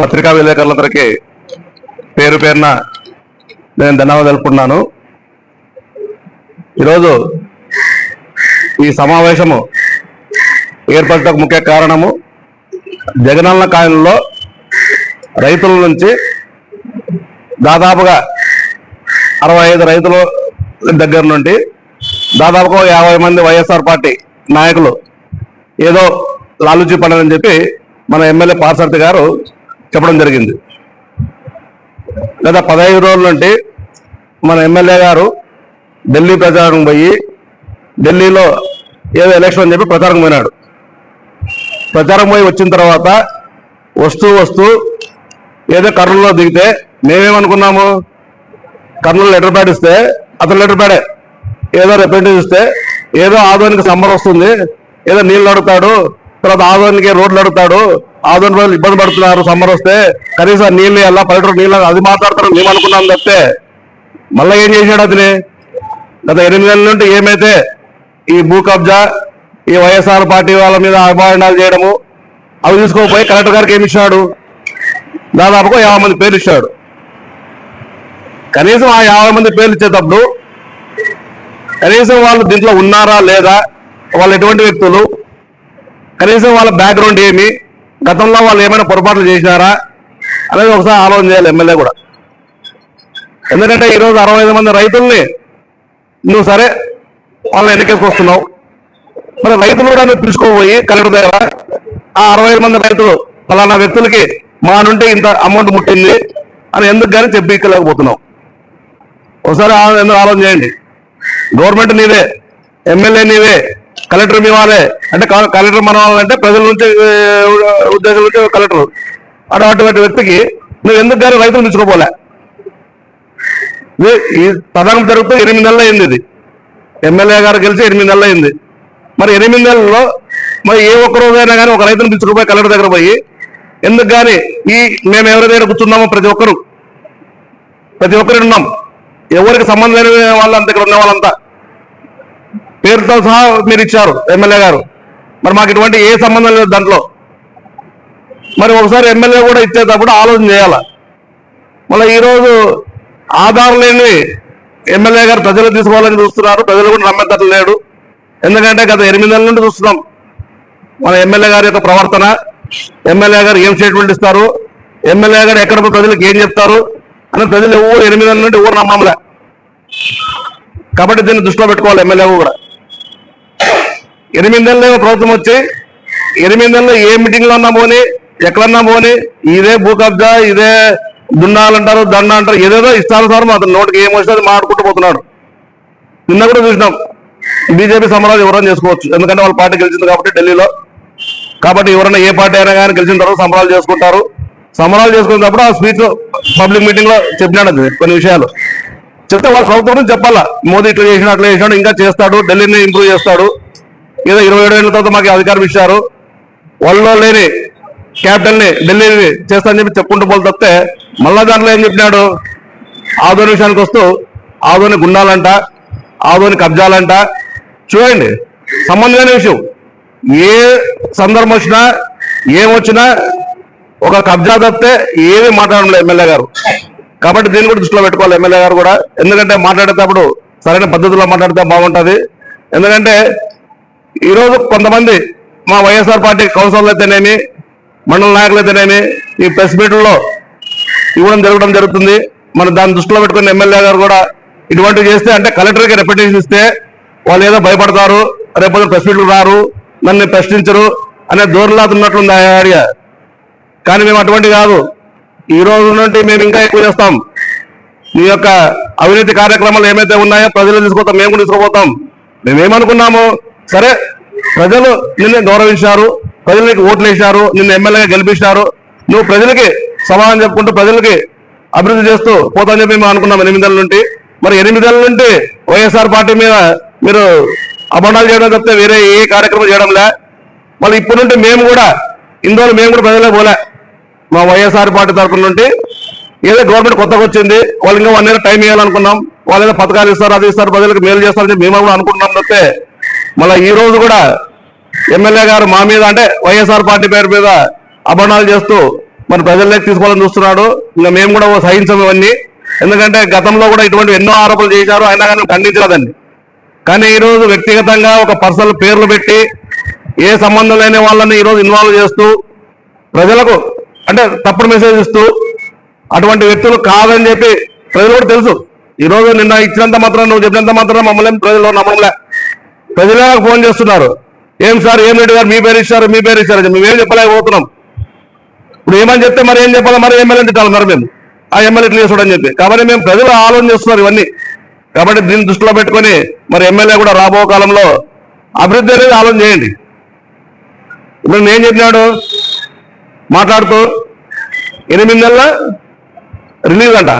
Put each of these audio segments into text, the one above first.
పత్రికా విలేకరులందరికీ పేరు పేరున నేను ధన్యవాదాలు తెలుపుకున్నాను ఈరోజు ఈ సమావేశము ఏర్పడటకు ముఖ్య కారణము జగనన్న కాలంలో రైతుల నుంచి దాదాపుగా అరవై ఐదు రైతుల దగ్గర నుండి దాదాపుగా యాభై మంది వైఎస్ఆర్ పార్టీ నాయకులు ఏదో లాలూజీ పడని చెప్పి మన ఎమ్మెల్యే పార్సర్తి గారు చెప్పడం జరిగింది. గత పదహైదు రోజుల నుండి మన ఎమ్మెల్యే గారు ఢిల్లీ ప్రచారం పోయి ఢిల్లీలో ఏదో ఎలక్షన్ అని చెప్పి ప్రచారం పోయినాడు. ప్రచారం పోయి వచ్చిన తర్వాత వస్తూ వస్తూ ఏదో కర్నూలులో దిగితే మేమేమనుకున్నాము? కర్నూలు లెటర్ ప్యాడ్ ఇస్తే అతను లెటర్ ప్యాడే. ఏదో రిప్రజెంటేటివ్ ఇస్తే ఏదో ఆదోనికి సమ్మర్ వస్తుంది ఏదో నీళ్ళు అడుగుతాడు తర్వాత ఆదోనికి రోడ్లు అడుగుతాడు ఆదోని ప్రజలు ఇబ్బంది పడుతున్నారు. సమ్మర్ వస్తే కనీసం నీళ్ళు ఎలా పల్లెటూరు నీళ్ళు అది మాట్లాడతారు. మేము అనుకున్నాం తప్పితే మళ్ళీ ఏం చేశాడు అతని? గత ఎనిమిది నెలల నుండి ఏమైతే ఈ భూ కబ్జా ఈ వైఎస్ఆర్ పార్టీ వాళ్ళ మీద అభిమానాలు చేయడము అవి తీసుకోకపోయి కలెక్టర్ గారికి ఏమి ఇచ్చాడు? దాదాపుగా యాభై మంది పేర్లు ఇచ్చాడు. కనీసం ఆ యాభై మంది పేర్లు ఇచ్చేటప్పుడు కనీసం వాళ్ళు దీంట్లో ఉన్నారా లేదా? వాళ్ళు ఎటువంటి వ్యక్తులు? కనీసం వాళ్ళ బ్యాక్గ్రౌండ్ ఏమి? గతంలో వాళ్ళు ఏమైనా పొరపాట్లు చేశారా అనేది ఒకసారి ఆలోచన చేయాలి ఎమ్మెల్యే కూడా. ఎందుకంటే ఈరోజు అరవై ఐదు మంది రైతుల్ని నువ్వు సరే వాళ్ళని ఎన్నికేసుకొస్తున్నావు మరి రైతులు కూడా నువ్వు పిలుచుకోబోయి కలెక్టర్ దగ్గర ఆ అరవై ఐదు మంది రైతులు ఫలానా వ్యక్తులకి మా నుండి ఇంత అమౌంట్ ముట్టింది అని ఎందుకు కానీ చెప్పిక్కలేకపోతున్నావు ఒకసారి ఎందుకు ఆలోచన చేయండి. గవర్నమెంట్ నీవే ఎమ్మెల్యే నీవే. కలెక్టర్ మీ వాళ్ళే. అంటే కలెక్టర్ మన వాళ్ళంటే ప్రజల నుంచి ఉద్యోగుల నుంచి కలెక్టర్. అటు అటువంటి వ్యక్తికి నువ్వు ఎందుకు కానీ రైతులు తెచ్చుకోపోలే ఈ ప్రధానం జరుగుతూ ఎనిమిది నెలలు అయింది ఇది. ఎమ్మెల్యే గారు గెలిచి ఎనిమిది నెలలు అయింది. మరి ఎనిమిది నెలల్లో మరి ఏ ఒక్క రోజైనా కానీ ఒక రైతును పిలుచుకుపోయి కలెక్టర్ దగ్గర పోయి ఎందుకు కానీ ఈ మేము ఎవరి దగ్గర కూర్చున్నామో ప్రతి ఒక్కరు. ప్రతి ఒక్కరు ఉన్నాం. ఎవరికి సంబంధం లేని వాళ్ళంతా ఇక్కడ ఉన్న వాళ్ళంతా. పేరుతో సహా మీరు ఇచ్చారు ఎమ్మెల్యే గారు. మరి మాకు ఇటువంటి ఏ సంబంధం లేదు దాంట్లో. మరి ఒకసారి ఎమ్మెల్యే కూడా ఇచ్చేటప్పుడు ఆలోచన చేయాల. మళ్ళీ ఈరోజు ఆధార్ లేని ఎమ్మెల్యే గారు ప్రజలు తీసుకోవాలని చూస్తున్నారు. ప్రజలు కూడా నమ్మేటట్లు లేడు. ఎందుకంటే గత ఎనిమిది నెలల నుండి చూస్తున్నాం. మన ఎమ్మెల్యే గారి యొక్క ప్రవర్తన. ఎమ్మెల్యే గారు ఏం స్టేట్మెంట్ ఇస్తారు? ఎమ్మెల్యే గారు ఎక్కడ ప్రజలకు ఏం చెప్తారు? అని ప్రజలు ఎవరు ఎనిమిది నెలల నుండి ఎవరు నమ్మలే. కాబట్టి దీన్ని దృష్టిలో పెట్టుకోవాలి ఎమ్మెల్యే కూడా. ఎనిమిది నెలలు ప్రభుత్వం వచ్చి ఎనిమిది నెలలు ఏ మీటింగ్లో అన్నా పోనీ ఎక్కడన్నా పోనీ ఇదే భూ కబ్జా ఇదే దున్నాలంటారు దండ అంటారు ఏదేదో ఇస్తారు సార్ అతను నోటికి ఏం వస్తే అది మాట్లాడుకుంటూ పోతున్నాడు. నిన్న కూడా చూసినాం. బీజేపీ సమరాలు ఎవరైనా చేసుకోవచ్చు. ఎందుకంటే వాళ్ళ పార్టీ గెలిచింది కాబట్టి ఢిల్లీలో. కాబట్టి ఎవరైనా ఏ పార్టీ అయినా కానీ గెలిచిన తర్వాత సంబరాలు చేసుకుంటారు. సంబరాలు చేసుకునేటప్పుడు ఆ స్పీచ్ పబ్లిక్ మీటింగ్లో చెప్పినాడు అది కొన్ని విషయాలు. చెప్తే వాళ్ళ ప్రభుత్వం చెప్పాలా? మోదీ ఇట్లా చేసినా అట్లా చేసినాడు ఇంకా చేస్తాడు ఢిల్లీని ఇంప్రూవ్ చేస్తాడు. ఏదో ఇరవై ఏడు ఏళ్ళ తర్వాత మాకు అధికారం ఇచ్చారు. వాళ్ళలో లేని క్యాపిటల్ని ఢిల్లీని చేస్తా అని చెప్పి చెప్పుకుంటూ పోలు తప్పితే మళ్ళా దాంట్లో ఏం చెప్పినాడు? ఆదోని విషయానికి వస్తూ ఆదోని గుండాలంట ఆదోని కబ్జాలంట. చూడండి సంబంధమైన విషయం. ఏ సందర్భం వచ్చినా ఏమొచ్చినా ఒక కబ్జా తప్పితే ఏమీ మాట్లాడడం లేదు ఎమ్మెల్యే గారు. కాబట్టి దీన్ని కూడా దృష్టిలో పెట్టుకోవాలి ఎమ్మెల్యే గారు కూడా. ఎందుకంటే మాట్లాడేటప్పుడు సరైన పద్ధతిలో మాట్లాడితే బాగుంటుంది. ఎందుకంటే ఈరోజు కొంతమంది మా వైఎస్ఆర్ పార్టీ కౌన్సిలర్లు అయితేనేమి మండల నాయకులు అయితేనేమి ఈ ప్రెస్ మీట్లో ఇవ్వడం జరగడం జరుగుతుంది. మన దాన్ని దృష్టిలో పెట్టుకున్న ఎమ్మెల్యే గారు కూడా ఇటువంటివి చేస్తే అంటే కలెక్టర్కి రెప్యుటేషన్ ఇస్తే వాళ్ళు ఏదో భయపడతారు రేపు ప్రెస్ మీట్లు రారు నన్ను ప్రశ్నించరు అనే దూరంలాగా ఆ ఏరియా కానీ మేము అటువంటి కాదు. ఈ రోజు నుండి మేము ఇంకా ఎక్కువ చేస్తాం. మీ యొక్క అవినీతి కార్యక్రమాలు ఏమైతే ఉన్నాయో ప్రజలు తీసుకుపోతాం మేము కూడా తీసుకుపోతాం. మేమేమనుకున్నాము? సరే ప్రజలు నిన్ను గౌరవించారు ప్రజలు నీకు ఓట్లు వేశారు నిన్ను ఎమ్మెల్యేగా గెలిపించారు నువ్వు ప్రజలకి సమాధానం చెప్పుకుంటూ ప్రజలకి అభివృద్ధి చేస్తూ పోతాని చెప్పి మేము అనుకున్నాం ఎనిమిదేళ్ళ నుండి. మరి ఎనిమిదేళ్ళ నుండి వైఎస్ఆర్ పార్టీ మీద మీరు అబండాలు చేయడం తప్పితే వేరే ఏ కార్యక్రమం చేయడం లే. మళ్ళీ ఇప్పటి నుండి మేము కూడా ఇందులో మేము కూడా ప్రజలే పోలే. మా వైఎస్ఆర్ పార్టీ తరఫున నుండి ఏదో గవర్నమెంట్ కొత్తగా వచ్చింది వాళ్ళు ఇంకా వన్ ఇయర్ టైం ఇవ్వాలనుకున్నాం. వాళ్ళు ఏదో పథకాలు ఇస్తారు అది ఇస్తారు ప్రజలకు మేలు చేస్తారని మేము కూడా అనుకుంటున్నాం తప్పితే మళ్ళీ ఈ రోజు కూడా ఎమ్మెల్యే గారు మా మీద అంటే వైఎస్ఆర్ పార్టీ పేరు మీద అభరణాలు చేస్తూ మరి ప్రజల్లోకి తీసుకోవాలని చూస్తున్నాడు. ఇంకా మేము కూడా సహించం ఇవన్నీ. ఎందుకంటే గతంలో కూడా ఇటువంటి ఎన్నో ఆరోపణలు చేశారు. అయినా కానీ ఖండించలేదండి. కానీ ఈరోజు వ్యక్తిగతంగా ఒక పర్సనల్ పేర్లు పెట్టి ఏ సంబంధం లేని వాళ్ళని ఈరోజు ఇన్వాల్వ్ చేస్తూ ప్రజలకు అంటే తప్పుడు మెసేజ్ ఇస్తూ అటువంటి వ్యక్తులు కాదని చెప్పి ప్రజలు కూడా తెలుసు. ఈరోజు నిన్న ఇచ్చినంత మాత్రం నువ్వు చెప్పినంత మాత్రం మమ్మల్ని ప్రజలు నమ్మలే ప్రజలకు ఫోన్ చేస్తున్నారు. ఏం సార్ ఏం రెడ్డి గారు మీ పేరు ఇచ్చారు మీ పేరు ఇచ్చారు మేమేం చెప్పలేకపోతున్నాం. ఇప్పుడు ఏమని చెప్తే మరి ఏం చెప్పాలి? మరి ఎమ్మెల్యే తిట్టాలి మరి మేము. ఆ ఎమ్మెల్యే ఇట్లా చేస్తాడని చెప్పి. కాబట్టి మేము ప్రజలు ఆలోచన చేస్తున్నారు ఇవన్నీ. కాబట్టి దీన్ని దృష్టిలో పెట్టుకొని మరి ఎమ్మెల్యే కూడా రాబో కాలంలో అభివృద్ధి అనేది ఆలోచన చేయండి. ఇప్పుడు నేను చెప్పినాడు మాట్లాడుతూ ఎనిమిది నెలల రిలీజ్ అంట.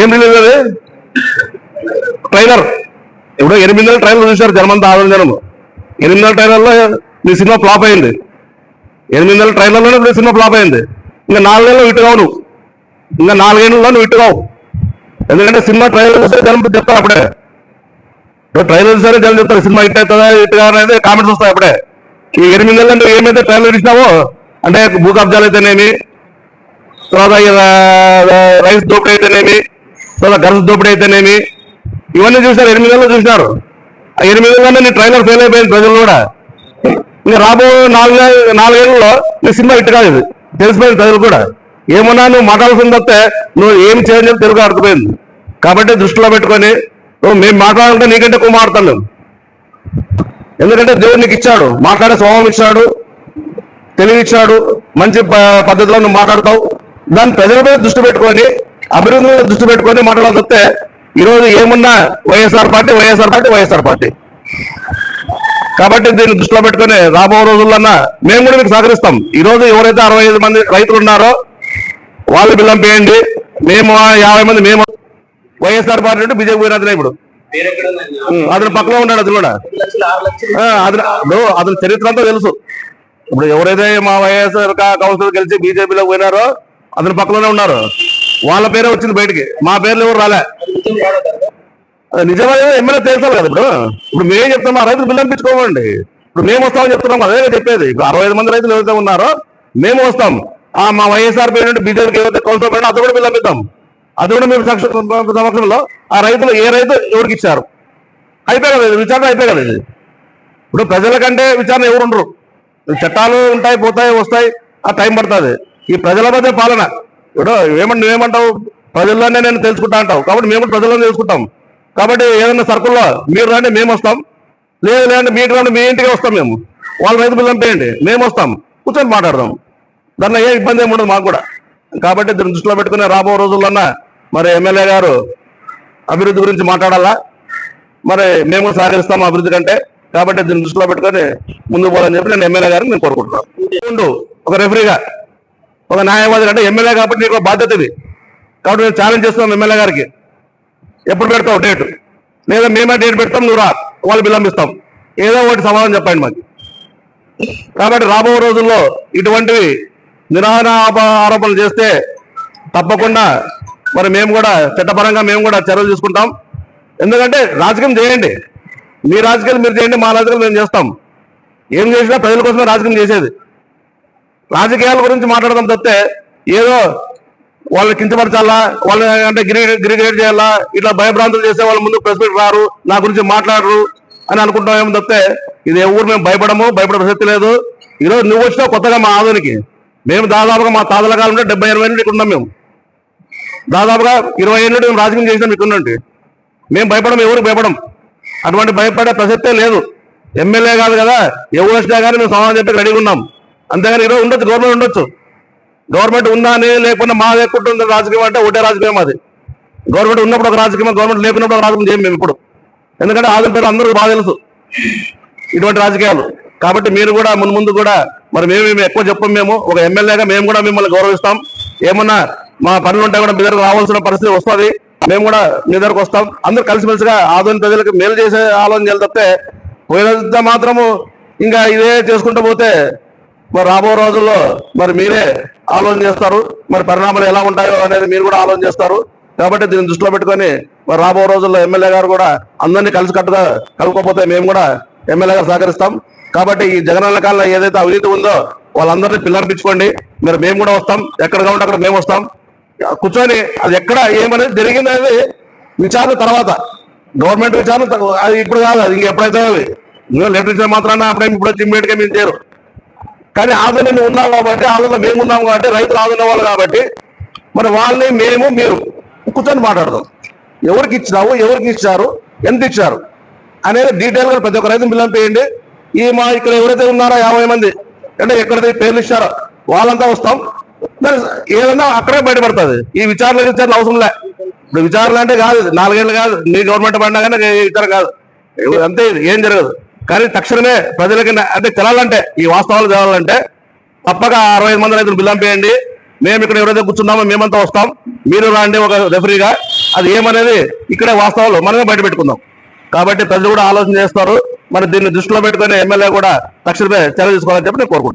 ఏం రిలీజ్ అది? ట్రైలర్. ఇప్పుడు ఎనిమిది నెలల ట్రైలర్ చూశారు జనమంతా ఆదరణ జనం. ఎనిమిది నెలల ట్రైలర్లో నీ సినిమా ఫ్లాప్ అయింది. ఎనిమిది నెలల ట్రైలర్లోనే ఇప్పుడు సినిమా ఫ్లాప్ అయింది. ఇంకా నాలుగేళ్ళు ఇటుగావు నువ్వు. ఇంకా నాలుగేళ్ళలో నువ్వు ఇటుగావు ఎందుకంటే సినిమా ట్రైలర్ చూస్తే జనం చెప్తారు అప్పుడే. ఇప్పుడు ట్రైలర్ చూసారే జనం చెప్తారు సినిమా ఇట్ అవుతుందా హిట్ అనేది కామెంట్స్ వస్తాయి అప్పుడే. ఈ ఎనిమిది నెలలు నువ్వు ఏమైతే ట్రైలర్ ఇచ్చినావో అంటే భూ కబ్జాలు అయితేనేమి తర్వాత రైస్ దోపిడీ అయితేనేమి తర్వాత గర్ల్స్ దోపిడీ అయితేనేమి ఇవన్నీ చూసినారు ఎనిమిది నెలలు చూసినారు. ఆ ఎనిమిది నెలల్లో నీ ట్రైలర్ ఫెయిల్ అయిపోయింది ప్రజలు కూడా. ఇంకా రాబో నాలుగు నాలుగేళ్ళలో నీ సినిమా ఇట్టు కాదు ఇది. తెలిసిపోయింది ప్రజలు కూడా. ఏమన్నా నువ్వు మాట్లాడాల్సింది వస్తే నువ్వు ఏం చేయని తెలుగు అర్థమైంది. కాబట్టి దృష్టిలో పెట్టుకొని నువ్వు మేము మాట్లాడాలంటే నీకంటే ఎక్కువ మాట్లాడతాం ఎందుకంటే దేవుడు నీకు ఇచ్చాడు. మాట్లాడే స్వభావం ఇచ్చాడు. తెలివి ఇచ్చాడు. మంచి ప- పద్ధతిలో నువ్వు మాట్లాడతావు. దాన్ని ప్రజల మీద దృష్టి పెట్టుకొని అభివృద్ధి మీద దృష్టి పెట్టుకొని మాట్లాడాలి తప్పితే ఈరోజు ఏమున్నా YSR party YSR party YSR party. కాబట్టి దీన్ని దృష్టిలో పెట్టుకొని రాబో రోజుల్లోన్నా మేము కూడా మీకు సహకరిస్తాం. ఈ రోజు ఎవరైతే అరవై ఐదు మంది రైతులు ఉన్నారో వాళ్ళు బిల్లం పేయండి. మేము యాభై మంది మేము వైఎస్ఆర్ పార్టీ నుండి బీజేపీ పోయినది ఇప్పుడు. అతను పక్కలో ఉన్నాడు అతను కూడా. ఆ, అతను అతని చరిత్ర అంతా తెలుసు. ఇప్పుడు ఎవరైతే మా వైఎస్ఆర్ కా- కౌన్సిలర్ గెలిచి బీజేపీలో పోయినారో అతని పక్కలోనే ఉన్నారు. వాళ్ళ పేరే వచ్చింది బయటికి. మా పేర్లు ఎవరు రాలే. నిజమైన ఎమ్మెల్యే తెలుసాలి కదా ఇప్పుడు. ఇప్పుడు మేమే చెప్తాం ఆ రైతులు బిల్లు అనిపించుకోమండి ఇప్పుడు మేము వస్తామని చెప్తున్నాం అదే చెప్పేది. ఇప్పుడు అరవై ఐదు మంది రైతులు ఎవరైతే ఉన్నారో మేము వస్తాం. ఆ మా వైఎస్ఆర్ పేరు బీజేపీకి ఏవైతే కౌన్సిల్ పడినా అది కూడా బిల్లు అది కూడా మేము సక్ష- సమక్షంలో ఆ రైతులు ఏ రైతు ఎవరికి ఇచ్చారు? అయిపోయి కదా విచారణ అయిపోయి కదా ఇది. ఇప్పుడు ప్రజల కంటే విచారణ ఎవరు ఉండరు. చట్టాలు ఉంటాయి పోతాయి వస్తాయి ఆ టైం పడుతుంది. ఈ ప్రజల మధ్య పాలన. ఇప్పుడు ఏమంటే నువ్వేమంటావు? ప్రజల్లోనే నేను తెలుసుకుంటా అంటావు. కాబట్టి మేము కూడా ప్రజల్లోనే తెలుసుకుంటాం. కాబట్టి ఏదైనా సర్కుల్లో మీరు రండి మేము వస్తాం. లేదు లేదంటే మీకు రాండి మీ ఇంటికి వస్తాం మేము. వాళ్ళ రైతు బిల్లం పేయండి మేము వస్తాం. కూర్చొని మాట్లాడదాం. దాంట్లో ఏ ఇబ్బంది ఏమి ఉండదు మాకు కూడా. కాబట్టి దీన్ని దృష్టిలో పెట్టుకుని రాబో రోజుల్లోనా మరి ఎమ్మెల్యే గారు అభివృద్ధి గురించి మాట్లాడాలా? మరి మేము కూడా సహకరిస్తాం అభివృద్ధి కంటే. కాబట్టి దీన్ని దృష్టిలో పెట్టుకొని ముందు పోవాలని చెప్పి నేను ఎమ్మెల్యే గారిని నేను కోరుకుంటున్నాను. ఒక రెఫరీగా ఒక న్యాయవాది అంటే ఎమ్మెల్యే కాబట్టి నీకు బాధ్యత ఇది. కాబట్టి నేను ఛాలెంజ్ చేస్తున్నాను ఎమ్మెల్యే గారికి. ఎప్పుడు పెడతావు డేట్ లేదా మేమే డేట్ పెడతాం నువ్వు రా. వాళ్ళు విలంబిస్తాం. ఏదో ఒకటి సమాధానం చెప్పండి మాకు. కాబట్టి రాబో రోజుల్లో ఇటువంటివి నిరాహన ఆరోపణలు చేస్తే తప్పకుండా మరి మేము కూడా చట్టపరంగా మేము కూడా చర్యలు తీసుకుంటాం. ఎందుకంటే రాజకీయం చేయండి. మీ రాజకీయాలు మీరు చేయండి మా రాజకీయాలు మేము చేస్తాం. ఏం చేసినా ప్రజల కోసమే రాజకీయం చేసేది. రాజకీయాల గురించి మాట్లాడదాం తప్పితే ఏదో వాళ్ళని కించపరచాలా వాళ్ళని అంటే గిరి గిరిగేట్ చేయాలా ఇట్లా భయభ్రాంతులు చేసే వాళ్ళ ముందు ప్రెస్ మీట్ రారు నా గురించి మాట్లాడరు అని అనుకుంటామేమో తప్పితే ఇది ఎవరు మేము భయపడము భయపడే ప్రసక్తి లేదు. ఈరోజు నువ్వు వచ్చినావు కొత్తగా మా ఆధునికి మేము దాదాపుగా మా తాతల కాలం నుండి డెబ్బై ఎనభై నుండి ఇక్కడ ఉన్నాం మేము. దాదాపుగా ఇరవై ఏళ్ళు నుండి మేము రాజకీయం చేసినాం ఇక్కడ నుండి మేము భయపడం ఎవరికి భయపడం అటువంటి భయపడే ప్రసక్తే లేదు. ఎమ్మెల్యే కాదు కదా ఎవరు వచ్చినా కానీ మేము సమాధానం చెప్పి రెడీగా ఉన్నాం. అంతేగాని ఈరోజు ఉండొచ్చు గవర్నమెంట్ ఉండొచ్చు. గవర్నమెంట్ ఉందా అని లేకుండా మా లేకుంటుంది రాజకీయం అంటే ఒకటే రాజకీయం అది. గవర్నమెంట్ ఉన్నప్పుడు ఒక రాజకీయం గవర్నమెంట్ లేకున్నప్పుడు ఒక రాజకీయం చేయం మేము ఇప్పుడు. ఎందుకంటే ఆదిన పేరు అందరూ బాగా తెలుసు ఇటువంటి రాజకీయాలు. కాబట్టి మీరు కూడా ముందు ముందు కూడా మరి మేము మేము ఎక్కువ చెప్పం మేము. ఒక ఎమ్మెల్యేగా మేము కూడా మిమ్మల్ని గౌరవిస్తాం. ఏమన్నా మా పనులు ఉంటే కూడా మీ దగ్గర రావాల్సిన పరిస్థితి వస్తుంది. మేము కూడా మీ దగ్గరకు వస్తాం. అందరూ కలిసిమెలిసిగా ఆదోని ప్రజలకు మేలు చేసే ఆలోచన చేయాలి తప్పితే పోయినంత మాత్రము ఇంకా ఇదే చేసుకుంటూ పోతే మరి రాబో రోజుల్లో మరి మీరే ఆలోచన చేస్తారు. మరి పరిణామాలు ఎలా ఉంటాయో అనేది మీరు కూడా ఆలోచన చేస్తారు. కాబట్టి దీన్ని దృష్టిలో పెట్టుకొని మరి రాబో రోజుల్లో ఎమ్మెల్యే గారు కూడా అందరినీ కలిసి కట్టుగా కలుపుకోపోతే మేము కూడా ఎమ్మెల్యే గారు సహకరిస్తాం. కాబట్టి ఈ జగనన్న కాలంలో ఏదైతే అవినీతి ఉందో వాళ్ళందరినీ పిల్లర్పించుకోండి. మరి మేము కూడా వస్తాం. ఎక్కడ కావాలంటే అక్కడ మేము వస్తాం. కూర్చొని అది ఎక్కడ ఏమనేది జరిగిందనేది విచారణ తర్వాత. గవర్నమెంట్ విచారణ అది ఇప్పుడు కాదు అది ఇంకెప్పుడైతే అది? లెటర్ ఇచ్చిన మాత్రాన అప్పుడే ఇప్పుడు వచ్చి ఇమ్మీడియట్ మేము చేయరు కానీ ఆందోళన ఉన్నాం కాబట్టి ఆదరణ మేము ఉన్నాం కాబట్టి రైతులు ఆదరణ వాళ్ళు కాబట్టి మరి వాళ్ళని మేము మీరు కూర్చొని మాట్లాడదాం. ఎవరికి ఇచ్చినావు ఎవరికి ఇచ్చారు ఎంత ఇచ్చారు అనేది డీటెయిల్గా ప్రతి ఒక్క రైతు పిల్లంపేయండి ఈ మా ఇక్కడ ఎవరైతే ఉన్నారో యాభై మంది అంటే ఎక్కడైతే పేర్లు ఇచ్చారో వాళ్ళంతా వస్తాం. మరి ఏదన్నా అక్కడే బయటపడుతుంది. ఈ విచారణ విచారణ అవసరం లే. ఇప్పుడు విచారణ అంటే కాదు నాలుగేళ్ళు కాదు నీ గవర్నమెంట్ పడినా కానీ ఇచ్చారు కాదు. అంతే ఏం జరగదు. కానీ తక్షణమే ప్రజలకి అంటే తెలాలంటే ఈ వాస్తవాలు తెలాలంటే తప్పక అరవై మంది రైతులు బిల్లంపేయండి మేము ఇక్కడ ఎవరైతే కూర్చున్నామో మేమంతా వస్తాం. మీరు రాండి ఒక రెఫరీగా అది ఏమనేది ఇక్కడే వాస్తవాలు మనమే బయట పెట్టుకుందాం. కాబట్టి ప్రజలు కూడా ఆలోచన చేస్తారు. మరి దీన్ని దృష్టిలో పెట్టుకుని ఎమ్మెల్యే కూడా తక్షణమే చర్య తీసుకోవాలని చెప్పి నేను కోరుకుంటున్నాను.